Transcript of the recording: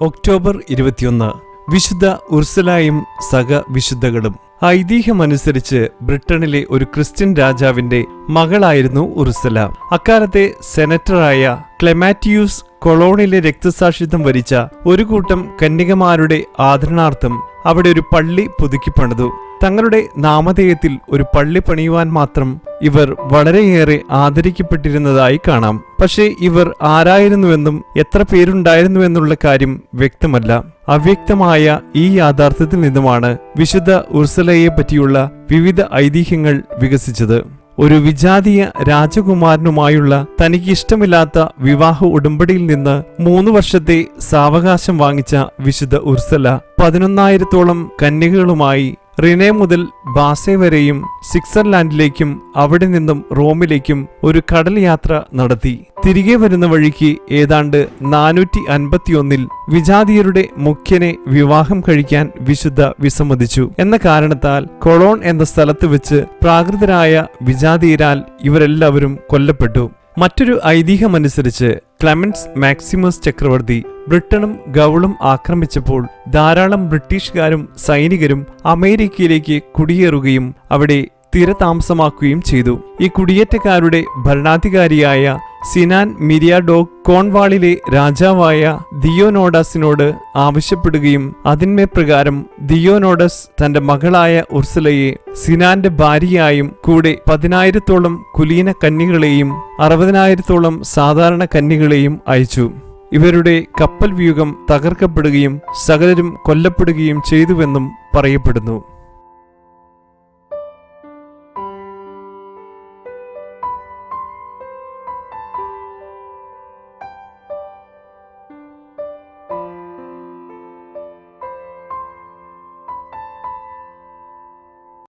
October ഇരുപത്തിയൊന്ന് വിശുദ്ധ ഉർസലായും സഹ വിശുദ്ധകളും ഐതിഹ്യമനുസരിച്ച് ബ്രിട്ടനിലെ ഒരു ക്രിസ്ത്യൻ രാജാവിന്റെ മകളായിരുന്നു ഉർസല അക്കാലത്തെ സെനറ്ററായ ക്ലെമാറ്റിയൂസ് കൊളോണിലെ രക്തസാക്ഷിത്വം വരിച്ച ഒരു കൂട്ടം കന്യകമാരുടെ ആദരണാർത്ഥം അവിടെ ഒരു പള്ളി പുതുക്കി പണിതു. തങ്ങളുടെ നാമധേയത്തിൽ ഒരു പള്ളി പണിയുവാൻ മാത്രം ഇവർ വളരെയേറെ ആദരിക്കപ്പെട്ടിരുന്നതായി കാണാം. പക്ഷേ ഇവർ ആരായിരുന്നുവെന്നും എത്ര പേരുണ്ടായിരുന്നുവെന്നുള്ള കാര്യം വ്യക്തമല്ല. അവ്യക്തമായ ഈ യാഥാർത്ഥ്യത്തിൽ നിന്നുമാണ് വിശുദ്ധ ഉർസലയെ പറ്റിയുള്ള വിവിധ ഐതിഹ്യങ്ങൾ വികസിച്ചത്. ഒരു വിജാതീയ രാജകുമാരനുമായുള്ള തനിക്ക് ഇഷ്ടമില്ലാത്ത വിവാഹ ഉടമ്പടിയിൽ നിന്ന് മൂന്ന് വർഷത്തെ സാവകാശം വാങ്ങിച്ച വിശുദ്ധ ഉർസല പതിനൊന്നായിരത്തോളം കന്യകകളുമായി റിനെ മുതൽ ബാസെ വരെയും സ്വിറ്റ്സർലാൻഡിലേക്കും അവിടെ നിന്നും റോമിലേക്കും ഒരു കടൽ യാത്ര നടത്തി. തിരികെ വരുന്ന വഴിക്ക് ഏതാണ്ട് നാനൂറ്റി അൻപത്തിയൊന്നിൽ വിജാതീയരുടെ മുഖ്യനെ വിവാഹം കഴിക്കാൻ വിശുദ്ധ വിസമ്മതിച്ചു. എന്ന കാരണത്താൽ കൊളോൺ എന്ന സ്ഥലത്ത് വെച്ച് പ്രാകൃതരായ വിജാതീയരാൽ ഇവരെല്ലാവരും കൊല്ലപ്പെട്ടു. മറ്റൊരു ഐതിഹ്യമനുസരിച്ച് ക്ലെമൻസ് മാക്സിമസ് ചക്രവർത്തി ബ്രിട്ടനും ഗൗളും ആക്രമിച്ചപ്പോൾ ധാരാളം ബ്രിട്ടീഷുകാരും സൈനികരും അമേരിക്കയിലേക്ക് കുടിയേറുകയും അവിടെ സ്ഥിരതാമസമാക്കുകയും ചെയ്തു. ഈ കുടിയേറ്റക്കാരുടെ ഭരണാധികാരിയായ സിനാൻ മിരിയാഡോ കോൺവാളിലെ രാജാവായ ദിയോനോഡസിനോട് ആവശ്യപ്പെടുകയും അതിന്മേ പ്രകാരം ദിയോനോഡസ് തന്റെ മകളായ ഉർസലയെ സിനാന്റെ ഭാര്യയായും കൂടെ പതിനായിരത്തോളം കുലീന കന്നികളെയും അറുപതിനായിരത്തോളം സാധാരണ കന്നികളെയും അയച്ചു. ഇവരുടെ കപ്പൽ വ്യൂഹം തകർക്കപ്പെടുകയും സകലരും കൊല്ലപ്പെടുകയും ചെയ്തുവെന്നും പറയപ്പെടുന്നു.